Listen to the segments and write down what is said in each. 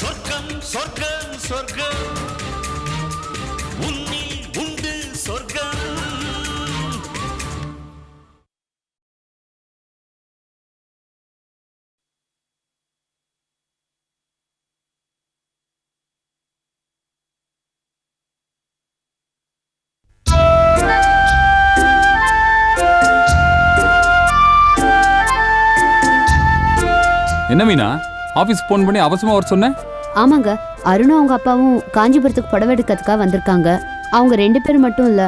சொர்க்கம் சொர்க்கம் சொர்க்கம். உன்னில் உண்டு சொர்க்கம். என்ன மீனா? ஆபீஸ் ஃபோன் பண்ணி அவசரமா வர சொன்னேன். ஆமாங்க அருணும் அவங்க அப்பாவும் காஞ்சிபுரத்துக்கு புடவை எடுக்கிறதுக்காக வந்திருக்காங்க. அவங்க ரெண்டு பேரும் மட்டும் இல்ல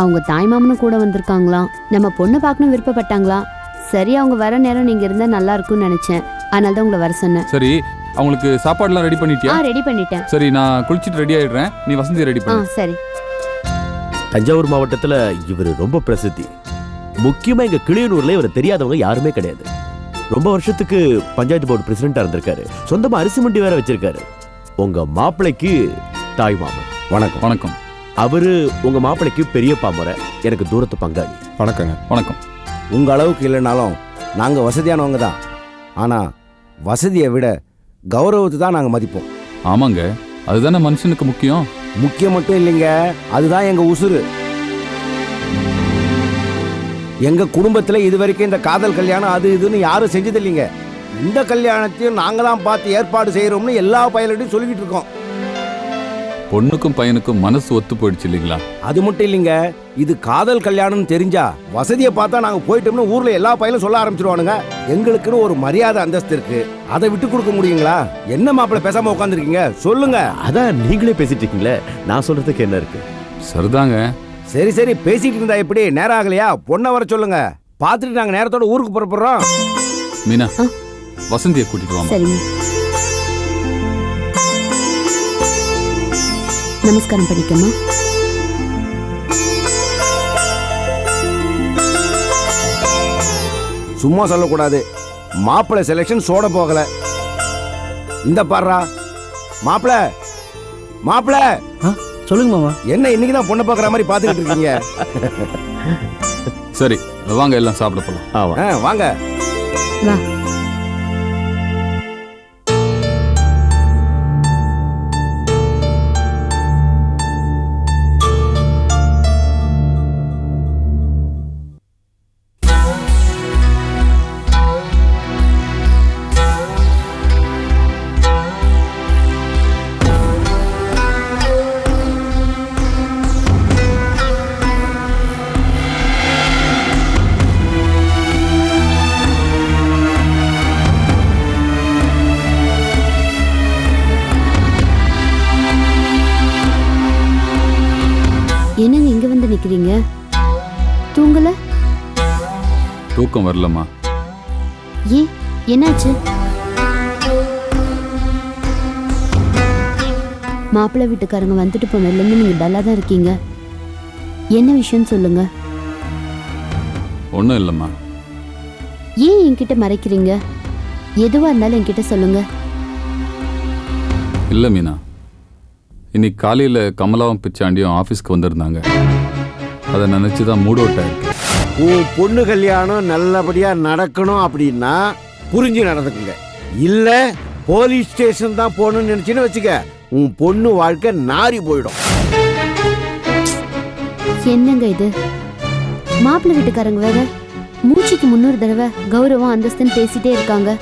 அவங்க தாய்மாமனும் கூட வந்திருக்காங்களாம். நம்ம பொண்ணு பார்க்கணும் விருப்பப்பட்டாங்களாம் சரி அவங்க வர நேரம் நீங்க இருந்தா நல்லா இருக்கும்னு நினைச்சேன். அதனால தான் உங்களை வர சொன்னேன். சரி அவங்களுக்கு சாப்பாடுலாம் ரெடி ஆ பண்ணிட்டியா ரெடி பண்ணிட்டேன். சரி நான் குளிச்சிட்டு ரெடி ஆயிடுறேன். நீ வசந்தி ரெடி ஆ பண்ணு சரி. தஞ்சாவூர் மாவட்டத்துல இவர் ரொம்ப பிரசித்தி. முக்கியமா எங்க கிளியனூர்ல இவர் தெரியாதவங்க யாருமே கிடையாது. ரொம்ப வருஷத்துக்கு பஞ்சாயத்து போர்டு பிரசிடென்டா இருந்திருக்காரு. சொந்தமா அரிசி மண்டி வேற வச்சிருக்காரு. உங்க மாப்பிள்ளைக்கு தாய் மாமன். வணக்கம். வணக்கம். அவரு உங்க மாப்பிள்ளைக்கு பெரியப்பா முறை. எனக்கு தூரத்து பங்காளி. வணக்கங்க. வணக்கம். உங்க அளவுக்கு இல்லைனாலும் நாங்க வசதியானவங்க தான். ஆனா வசதியை விட கௌரவத்தை தான் நாங்க மதிப்போம். ஆமாங்க. அதுதானே மனுஷனுக்கு முக்கியம்? முக்கியம் மட்டும் இல்லைங்க. அதுதான் எங்க உசுரு எங்க குடும்பத்துல இது வரைக்கும் இந்த காதல் கல்யாணம் அது இதுன்னு யாரும் செஞ்சது இல்லைங்க இந்த கல்யாணத்தையும் நாங்க தான் பார்த்து ஏற்பாடு செய்யறோம்னு எல்லா பயலட்டையும் சொல்லிக்கிட்டு இருக்கோம். பொண்ணுக்கும் பையனுக்கும் மனசு ஒத்து போயிடுச்சு இல்லைங்களா? அது மட்டும் இல்லைங்க இது காதல் கல்யாணம்னு தெரிஞ்சா வசதியை பார்த்தா நாங்க போயிட்டோம்னு ஊர்ல எல்லா பையலும் சொல்ல ஆரம்பிச்சிருவானுங்க. எங்களுக்குன்னு ஒரு மரியாதை அந்தஸ்து இருக்கு. அதை விட்டு கொடுக்க முடியுங்களா? என்ன மாப்பிள்ள பேசாம உட்காந்துருக்கீங்க சொல்லுங்க. அதான் நீங்களே பேசிட்டு இருக்கீங்களே. நான் சொல்றதுக்கு என்ன இருக்கு? சரிதாங்க. சரி சரி பேசிட்டு இருந்தா எப்படி? நேரம் ஆகலையா? பொண்ணை வர சொல்லுங்க. பார்த்துட்டு நாங்க நேரத்தோட ஊருக்கு புறப்படுறோம். மீனா. வசந்தியை கூட்டிட்டு வாமா சரிங்க. நமஸ்காரம் பண்ணிக்கமா சும்மா சொல்லக்கூடாது. மாப்பிள்ளை செலெக்ஷன் சோட போகல. இந்த பாடுறா மாப்பிள்ள மாப்பிள்ள சொல்லுங்க மாமா. என்ன இன்னைக்கு தான் பொண்ணை பார்க்குற மாதிரி பார்த்துக்கிட்டு இருக்கீங்க? சரி வாங்க எல்லாம் சாப்பிட போலாம். ஆமா ஆ, வாங்க. வரலம்மா. ஏன் என்னாச்சு? மாப்பிள்ளை வீட்டுக்காரங்க வந்துட்டு போனதுலேருந்து நீங்க டல்லா தான் இருக்கீங்க. என்ன விஷயம்னு சொல்லுங்க. ஒன்றும் இல்லைம்மா. ஏன் என்கிட்ட மறைக்கிறீங்க? எதுவா இருந்தாலும் என்கிட்ட சொல்லுங்க. இல்லை மீனா. இன்னைக்கு காலையில் கமலாவும் பிச்சாண்டியும் ஆஃபீஸ்க்கு வந்திருந்தாங்க. அதை நினச்சி தான் மூட் அவுட் ஆயிருக்கு உன் பொண்ணு கல்யாணம் நல்லபடியா நடக்கணும் அப்படின்னா புரிஞ்சு நடந்துக்குங்க. இல்ல போலீஸ் ஸ்டேஷன் தான் போகணும்னு நினைச்சுன்னு வச்சுக்க உன் பொண்ணு வாழ்க்கை நாரி போயிடும். என்னங்க இது? மாப்பிள்ளை வீட்டுக்காரங்க வேற? மூச்சுக்கு முன்னூறு தடவை கௌரவம் அந்தஸ்துன்னு பேசிட்டே இருக்காங்க.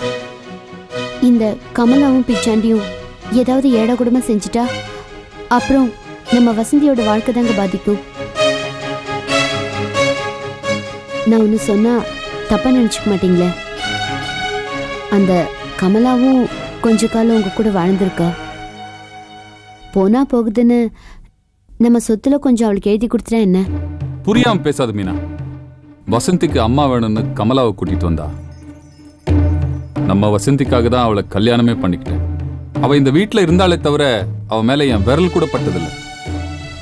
இந்த கமலாவும் பிச்சாண்டியும் ஏதாவது ஏடா கூடமா செஞ்சுட்டா? அப்புறம் நம்ம வசந்தியோட வாழ்க்கை தாங்க பாதிக்கும். நான் ஒன்று சொன்னால் தப்பாக நினச்சிக்க மாட்டீங்களே? அந்த கமலாவும் கொஞ்ச காலம் உங்கள் கூட வாழ்ந்திருக்கா? போனா போகுதுன்னு நம்ம சொத்துல கொஞ்சம் அவளுக்கு எழுதி கொடுத்துட்டா என்ன? புரியாம பேசாது மீனா. வசந்திக்கு அம்மா வேணும்னு கமலாவை கூட்டிட்டு வந்தா. நம்ம வசந்திக்காக தான் அவளை கல்யாணமே பண்ணிக்கிட்டேன். அவ இந்த வீட்டில் இருந்தாலே தவிர அவ மேல என் விரல் கூட பட்டதில்லை.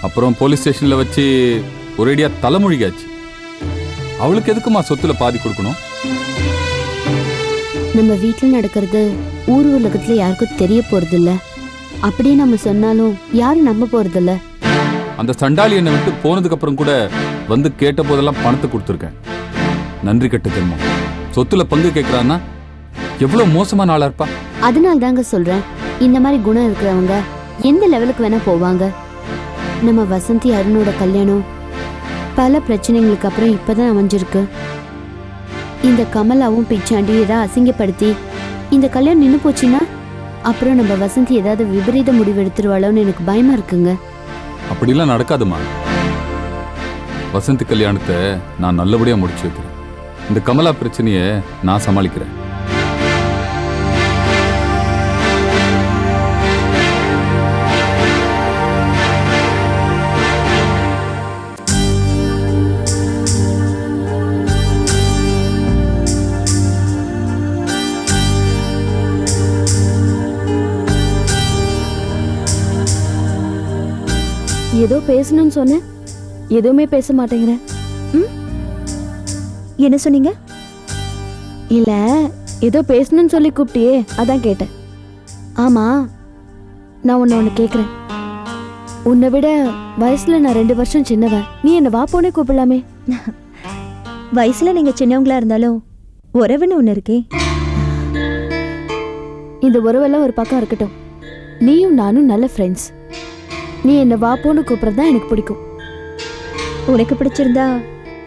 அப்புறம் போலீஸ் ஸ்டேஷன்ல வச்சு ஒரேடியா தலைமொழிகாச்சு அவளுக்கு எதுக்குமா சொத்துல பாதி கொடுக்கணும்? நம்ம வீட்டில் நடக்கிறது ஊர் உலகத்துல யாருக்கும் தெரிய போறதில்ல. அப்படியே நம்ம சொன்னாலும் யாரும் நம்ப போறதில்ல. அந்த சண்டாளி என்னை விட்டு போனதுக்கு அப்புறம் கூட வந்து கேட்ட போதெல்லாம் பணத்தை கொடுத்துருக்கேன். நன்றி கெட்ட ஜென்மம். சொத்துல பங்கு கேட்கறான்னா எவ்வளவு மோசமான ஆளா இருப்பா? அதனால தாங்க சொல்றேன். இந்த மாதிரி குணம் இருக்கிறவங்க எந்த லெவலுக்கு வேணா போவாங்க. நம்ம வசந்தி அருணோட கல்யாணம் பல பிரச்சனைகளுக்கு அப்புறம் இப்பதான் அமைஞ்சிருக்கு. இந்த கமலாவும் பிச்சாண்டி ஏதாவது அசிங்கப்படுத்தி இந்த கல்யாணம் நின்று போச்சுன்னா அப்புறம் நம்ம வசந்தி ஏதாவது விபரீத முடிவு எடுத்துருவாளோன்னு எனக்கு பயமா இருக்குங்க. அப்படிலாம் நடக்காதுமா வசந்த் கல்யாணத்தை நான் நல்லபடியா முடிச்சு வைக்கிறேன். இந்த கமலா பிரச்சனையை நான் சமாளிக்கிறேன். ஏதோ பேசணும்னு சொன்னேன். எதுவுமே பேச மாட்டேங்கிறேன்? என்ன சொன்னீங்க? இல்ல ஏதோ பேசணும்னு சொல்லி கூப்பிட்டியே அதான் கேட்டேன். ஆமா நான் உன்னை ஒன்று கேட்குறேன் உன்னை விட வயசுல நான் ரெண்டு வருஷம் சின்னவன். நீ என்ன வா போனே கூப்பிடலாமே. வயசுல நீங்க சின்னவங்களா இருந்தாலும் உறவுன்னு ஒண்ணு இருக்கே. இந்த உறவெல்லாம் ஒரு பக்கம் இருக்கட்டும். நீயும் நானும் நல்ல ஃப்ரெண்ட்ஸ் நீ என்ன வா போன்னு கூப்பிட்றது தான் எனக்கு பிடிக்கும். உனக்கு பிடிச்சிருந்தா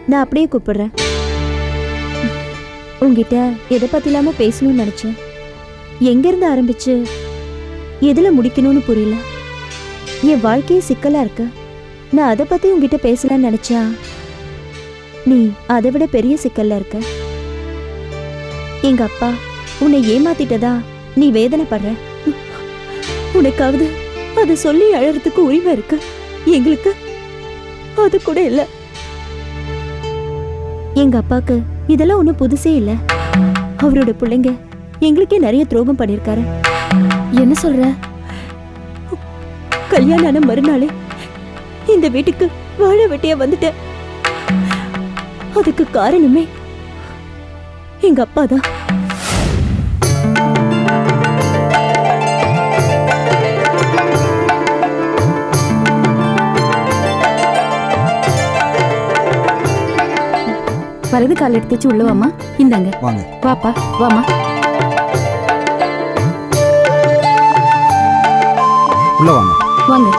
நான் அப்படியே கூப்பிடுறேன். உங்ககிட்ட எதை பத்தி பேசணும்னு நினைச்சேன். எங்க இருந்து ஆரம்பிச்சு எதுல முடிக்கணும்னு புரியல. என் வாழ்க்கையே சிக்கலா இருக்கு. நான் அதை பத்தி உங்ககிட்ட பேசலாம்னு நினைச்சா நீ அதை விட பெரிய சிக்கல்ல இருக்க. எங்க அப்பா உன்னை ஏமாத்திட்டதா நீ வேதனைப்படுற? உனக்காவது அதை சொல்லி அழறதுக்கு உரிமை இருக்கு. எங்களுக்கு அது கூட இல்ல. எங்க அப்பாக்கு இதெல்லாம் ஒண்ணும் புதுசே இல்ல. அவரோட பிள்ளைங்க எங்களுக்கே நிறைய துரோகம் பண்ணிருக்காரு என்ன சொல்ற? கல்யாணம் ஆன மறுநாளே இந்த வீட்டுக்கு வாழ வெட்டியா வந்துட்டேன். அதுக்கு காரணமே எங்க அப்பா தான் வலது கால் எடுத்து வச்சு உள்ள வாமா இந்தாங்க. வாங்க. வாப்பா வாமா உள்ள வாங்க. வாங்க.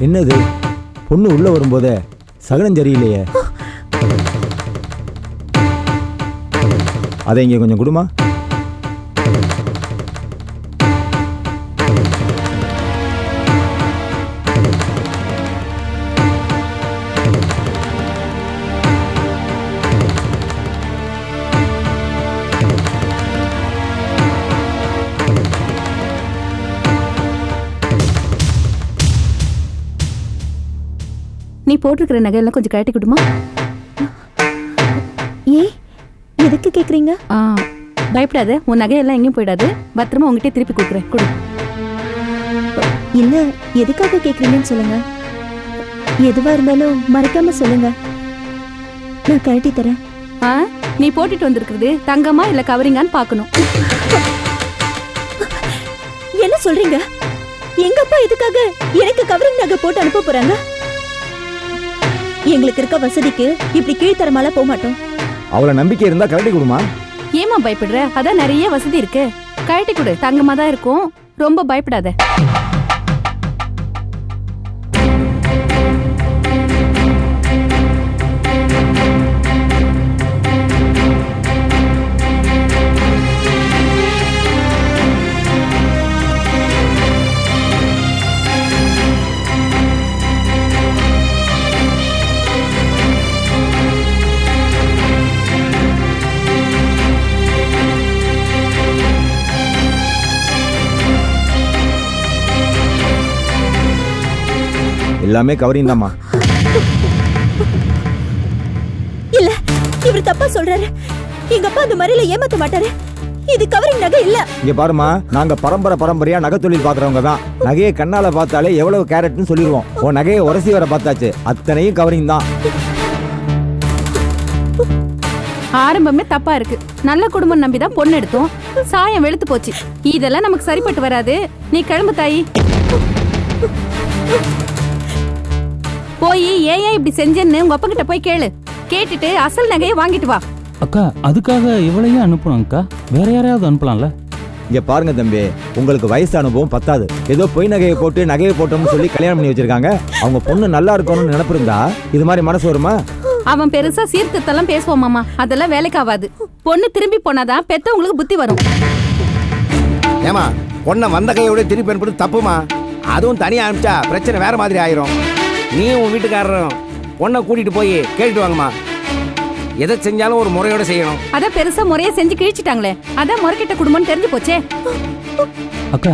என்னது? பொண்ணு உள்ள வரும்போதே சகனம் சரியில்லையே. அதை இங்கே கொஞ்சம் கொடுமா. போட்டிருக்கிற நகையெல்லாம் கொஞ்சம் கழட்டி கொடுமா? ஏ எதுக்கு கேக்குறீங்க? ஆ பயப்படாத உன் நகையெல்லாம் எங்கேயும் போயிடாது. பத்திரமா உங்ககிட்ட திருப்பி கொடுக்குறேன். கொடு. இல்ல எதுக்காக கேக்குறீங்கன்னு சொல்லுங்க. எதுவா இருந்தாலும் மறைக்காம சொல்லுங்க. நான் கழட்டி தரேன். ஆ நீ போட்டுட்டு வந்திருக்கிறது தங்கமா இல்ல கவரிங்கான்னு பார்க்கணும். என்ன சொல்றீங்க? எங்க அப்பா எதுக்காக எனக்கு கவரிங் நகை போட்டு அனுப்ப போறாங்க? எங்களுக்கு இருக்க வசதிக்கு இப்படி கீழ்த்தரமால போக மாட்டோம். அவளை நம்பிக்கை இருந்தால் கரண்டி கொடுமா? ஏமா பயப்படுற? அதான் நிறைய வசதி இருக்கு. கழட்டி கொடு. தங்கமா தான் இருக்கும். ரொம்ப பயப்படாத. எல்லாமே கவரிங் தாம்மா. இல்ல இவர் தப்பா சொல்றாரு. எங்க அப்பா அந்த மாதிரில ஏமாத்த மாட்டாரு. இது கவரிங் நகை இல்ல. இங்க பாருமா நாங்க பரம்பரை பரம்பரையா நகை தொழில் பாக்குறவங்க தான். நகையை கண்ணால பார்த்தாலே எவ்வளவு கேரட்னு சொல்லிடுவோம். உன் நகையை உரசி வர பார்த்தாச்சு. அத்தனையும் கவரிங் தான். ஆரம்பமே தப்பா இருக்கு. நல்ல குடும்பம் நம்பி தான் பொண்ணு எடுத்தோம். சாயம் வெளுத்து போச்சு. இதெல்லாம் நமக்கு சரிப்பட்டு வராது. நீ கிளம்பு தாயி. போய் ஏன் இப்படி செஞ்சேன்னு உங்க அப்பா கிட்ட போய் கேளு. கேட்டுட்டு அசல் நகையை வாங்கிட்டு வா. அக்கா அதுக்காக இவளையும் அனுப்பணும் அக்கா. வேற யாரையாவது அனுப்பலாம்ல? இங்க பாருங்க தம்பி உங்களுக்கு வயசு அனுபவம் பத்தாது. ஏதோ பொய் நகையை போட்டு நகையை போட்டோம்னு சொல்லி கல்யாணம் பண்ணி வச்சிருக்காங்க. அவங்க பொண்ணு நல்லா இருக்கணும்னு நினைப்பு இருந்தா இது மாதிரி மனசு வருமா? அவன் பெருசா சீர்திருத்தெல்லாம் பேசுவான் மாமா. அதெல்லாம் வேலைக்கு ஆகாது. பொண்ணு திரும்பி போனாதான் பெத்தவங்களுக்கு புத்தி வரும். ஏமா பொண்ணை வந்த கையோட திருப்பி அனுப்புறது தப்புமா? அதுவும் தனியா அனுப்பிச்சா பிரச்சனை வேற மாதிரி ஆயிரும். நீயும் உன் வீட்டுக்காரரும் பொண்ணை கூட்டிட்டு போய் கேட்டுட்டு வாங்கம்மா. எதை செஞ்சாலும் ஒரு முறையோட செய்யணும். அதான் பெருசா முறையா செஞ்சு கிழிச்சிட்டாங்களே. அதான் முறைக்கிட்ட குடும்பம்னு தெரிஞ்சு போச்சே. அக்கா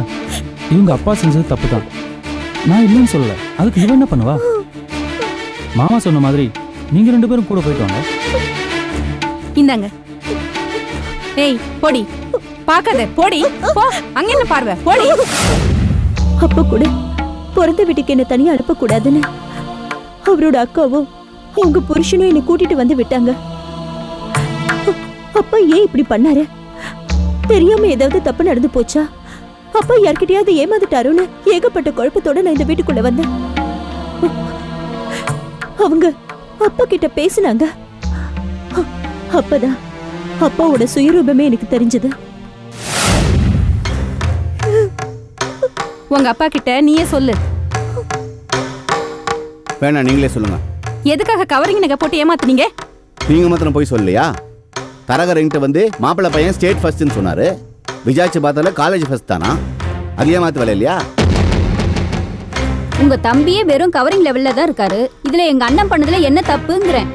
இவங்க அப்பா செஞ்சது தப்பு தான் நான் இல்லைன்னு சொல்லல. அதுக்கு இவன் என்ன பண்ணுவா? மாமா சொன்ன மாதிரி நீங்க ரெண்டு பேரும் கூட போயிட்டு வாங்க. இந்தாங்க. ஏய் போடி. பாக்காத போடி. போ. அங்க என்ன பார்வை? போடி. அப்ப கூட பிறந்த வீட்டுக்கு என்ன தனியா அனுப்பக்கூடாதுன்னு அவரோட அக்காவும் அவங்க புருஷனும் என்னை கூட்டிட்டு வந்து விட்டாங்க. அப்பா ஏன் இப்படி பண்ணாரு? தெரியாம ஏதாவது தப்பு நடந்து போச்சா? அப்பா யார்கிட்டயாவது ஏமாந்துட்டாருன்னு ஏகப்பட்ட குழப்பத்தோட நான் இந்த வீட்டுக்குள்ள வந்தேன். அவங்க அப்பா கிட்ட பேசினாங்க. அப்பதான் அப்பாவோட சுயரூபமே எனக்கு தெரிஞ்சது. உங்க அப்பா கிட்ட நீயே சொல்லு. வேணாம் நீங்களே சொல்லுங்க. எதுக்காக கவரிங் நகை போட்டு ஏமாத்துனீங்க? நீங்க மாத்திரம் போய் சொல்லலையா தரகரங்கிட்ட வந்து மாப்பிள்ளை பையன் ஸ்டேட் ஃபர்ஸ்ட்னு சொன்னாரு. விசாரிச்சு பார்த்தால காலேஜ் ஃபர்ஸ்ட் தானா? அது ஏமாத்து வேலை இல்லையா? உங்க தம்பியே வெறும் கவரிங் லெவல்ல தான் இருக்காரு. இதுல எங்க அண்ணன் பண்ணதுல என்ன தப்புங்கிறேன்.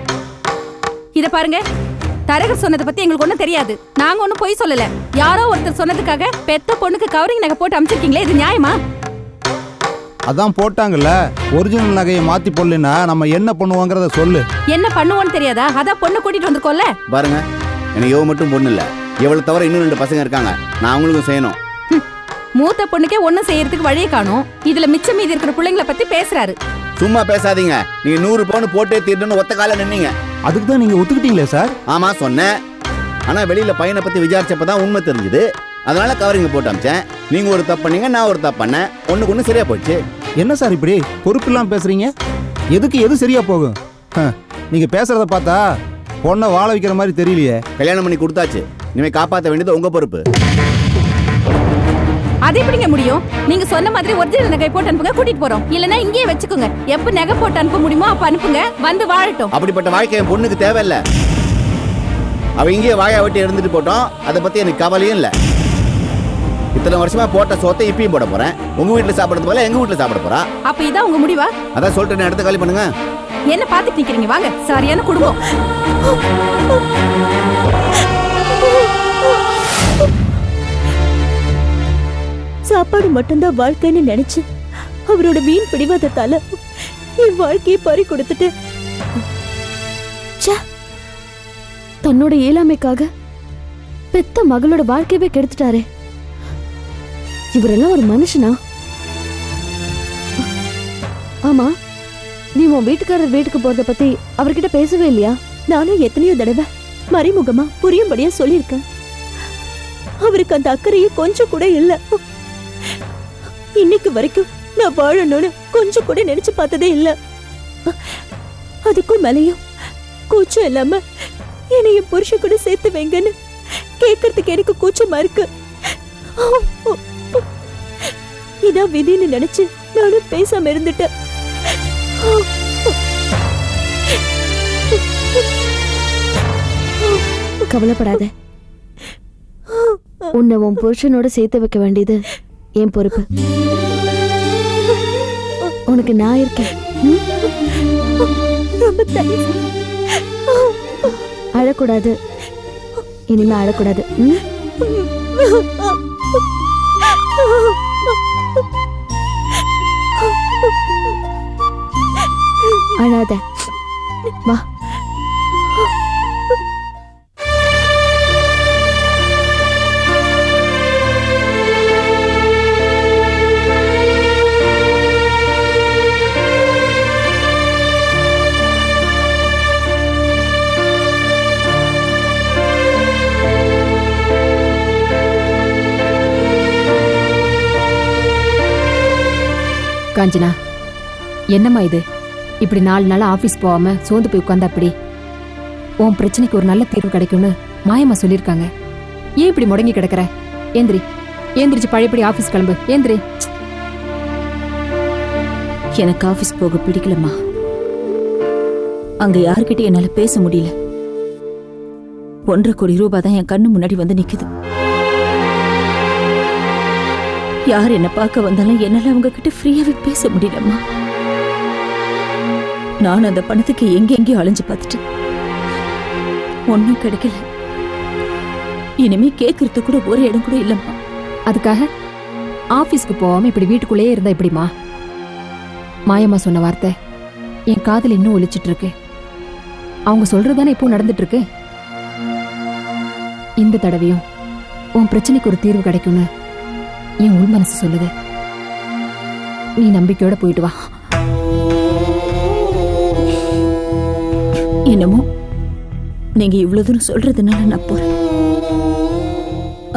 இத பாருங்க. தரகர் சொன்னதை பத்தி எங்களுக்கு ஒண்ணும் தெரியாது. நாங்க ஒண்ணும் பொய் சொல்லல. யாரோ ஒருத்தர் சொன்னதுக்காக பெத்த பொண்ணுக்கு கவரிங் நகை போட்டு அமிச்சிருக்கீங்களே இது நியாயமா? அதான் போட்டாங்கல்ல ஒரிஜினல் நகையை மாத்தி போடலன்னா நம்ம என்ன பண்ணுவோங்கிறத சொல்லு. என்ன பண்ணுவோன்னு தெரியாதா? அதான் பொண்ணு கூட்டிட்டு வந்திருக்கோம்ல. பாருங்க எனக்கு இவ மட்டும் பொண்ணு இல்ல. இவளை தவிர இன்னும் ரெண்டு பசங்க இருக்காங்க. நான் அவங்களுக்கும் செய்யணும். மூத்த பொண்ணுக்கே ஒண்ணும் செய்யறதுக்கு வழியை காணும். இதுல மிச்சம் மீதி இருக்கிற பிள்ளைங்கள பத்தி பேசுறாரு. சும்மா பேசாதீங்க. நீங்க நூறு பவுன் போட்டே தீர்ணுன்னு ஒத்த கால நின்னீங்க. அதுக்கு தான் நீங்க ஒத்துக்கிட்டீங்களே சார்? ஆமா சொன்னேன். ஆனா வெளியில பையனை பத்தி விசாரிச்சப்பதான் உண்மை தெரிஞ்சுது. அதனால கவரிங்க போட்டு அமிச்சேன். நீங்க ஒரு தப்பு பண்ணீங்க நான் ஒரு தப்பு பண்ணேன். ஒண்ணுக்கு ஒண்ணு சரியா போச்சு. என்ன சார் இப்படி? பொறுப்பு இல்லாம பேசுறீங்க? எதுக்கு எது சரியா போகும்? ஹ, நீங்க பேசுறத பார்த்தா பொண்ணை வாழ வைக்கிற மாதிரி தெரியலையே. கல்யாணம் பண்ணி கொடுத்தாச்சு. இனிமே காப்பாத்த வேண்டியது உங்க பொறுப்பு. அது எப்படிங்க முடியும்? நீங்க சொன்ன மாதிரி ஒரிஜினல் நகை போட்டு அனுப்புங்க கூட்டிட்டு போறோம். இல்லனா இங்கேயே வச்சுக்கோங்க. எப்ப நகை போட்டு அனுப்ப முடியுமோ அப்ப அனுப்புங்க. வந்து வாழட்டும். அப்படிப்பட்ட வாழ்க்கை என் பொண்ணுக்கு தேவையில்ல. அவ இங்கேயே வாயா வெட்டி இருந்துட்டு போட்டோம். அதை பத்தி எனக்கு கவலையும் இல்ல. இத்தனை வருஷமா போட்ட சோத்தை இப்பயும் போட போறேன். உங்க வீட்டுல சாப்பிடுறது போல எங்க வீட்டுல சாப்பிட போறா? அப்ப இதான் உங்க முடிவா? அதான் சொல்லிட்டு இடத்த காலி பண்ணுங்க. என்ன பாத்துட்டு நிக்கிறீங்க? வாங்க. சரியான குடும்பம். சாப்பாடு மட்டும்தான் வாழ்க்கைன்னு நினைச்சு அவரோட வீண் பிடிவாதத்தால என் வாழ்க்கையை பறி கொடுத்துட்டு தன்னோட இயலாமைக்காக பெத்த மகளோட வாழ்க்கையவே கெடுத்துட்டாரே. இவரெல்லாம் ஒரு மனுஷனா? ஆமா நீ உன் வீட்டுக்காரர் வீட்டுக்கு போறத பத்தி அவர்கிட்ட பேசவே இல்லையா? நானும் எத்தனையோ தடவை மறைமுகமா புரியும்படியா சொல்லியிருக்கேன். அவருக்கு அந்த அக்கறையே கொஞ்சம் கூட இல்ல. இன்னைக்கு வரைக்கும் நான் வாழணும்னு கொஞ்சம் கூட நினைச்சு பார்த்ததே இல்ல. அதுக்கும் மேலையும் கூச்சம் இல்லாம என்னைய புருஷன் கூட சேர்த்து வைங்கன்னு கேட்கறதுக்கு எனக்கு கூச்சமா இருக்கு. இதான் விதின்னு நினைச்சு நானும் பேசாம இருந்துட்டேன். கவலைப்படாத. உன்னை உன் புருஷனோட சேர்த்து வைக்க வேண்டியது என் பொறுப்பு. உனக்கு நான் இருக்கேன். அழக்கூடாது. இனிமே அழக்கூடாது. பண்ணாத வா. காஞ்சனா என்னம்மா இது? இப்படி நாலு நாள் ஆபீஸ் போகாம சோர்ந்து போய் உட்காந்தா அப்படி உன் பிரச்சனைக்கு ஒரு நல்ல தீர்வு கிடைக்கும்னு மாயம்மா சொல்லியிருக்காங்க. ஏன் இப்படி முடங்கி கிடக்குற? ஏந்திரி ஏந்திரிச்சு பழையபடி ஆபீஸ் கிளம்பு. ஏந்திரி. எனக்கு ஆபீஸ் போக பிடிக்கலம்மா. அங்க யாருக்கிட்டே என்னால பேச முடியல. ஒன்றரை கோடி ரூபாய் தான் என் கண்ணு முன்னாடி வந்து நிக்குது. யார் என்ன பார்க்க வந்தாலும் என்னால அவங்க கிட்ட ஃப்ரீயாவே பேச முடியலம்மா. நான் அந்த பணத்துக்கு எங்கெங்கேயோ அலைஞ்சு பார்த்துட்டேன். ஒன்றும் கிடைக்கல. இனிமே கேட்கறது கூட ஒரு இடம் கூட இல்லம்மா. அதுக்காக? ஆபீஸ்க்கு போகாம இப்படி வீட்டுக்குள்ளேயே இருந்தா எப்படிமா மாயம்மா சொன்ன வார்த்தை என் காதல் இன்னும் ஒழிச்சிட்டு இருக்கு. அவங்க சொல்றதுதானே இப்போ நடந்துட்டு இருக்கு? இந்த தடவையும் உன் பிரச்சனைக்கு ஒரு தீர்வு கிடைக்கும்னு என் உள் மனசு சொல்லுது. நீ நம்பிக்கையோட போயிட்டு வா. என்னமோ? நீங்க இவ்வளவு தூரம் சொல்றதுனால நான் போறேன்.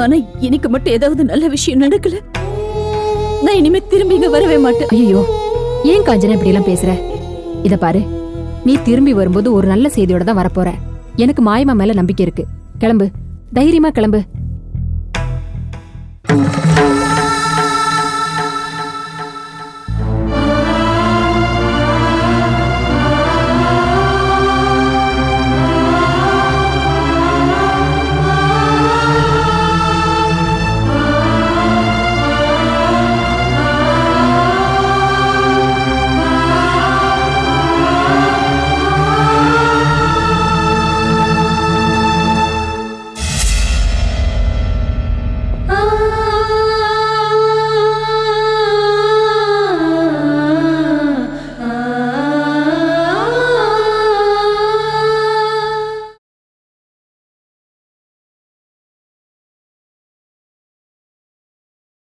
ஆனா எனக்கு மட்டும் ஏதாவது நல்ல விஷயம் நடக்கல. நான் இனிமே திரும்பி இங்க வரவே மாட்டேன். ஐயோ ஏன் காஞ்சனா இப்படி எல்லாம் பேசுற? இத பாரு நீ திரும்பி வரும்போது ஒரு நல்ல செய்தியோட தான் வரப்போற. எனக்கு மாயமா மேல நம்பிக்கை இருக்கு. கிளம்பு தைரியமா கிளம்பு.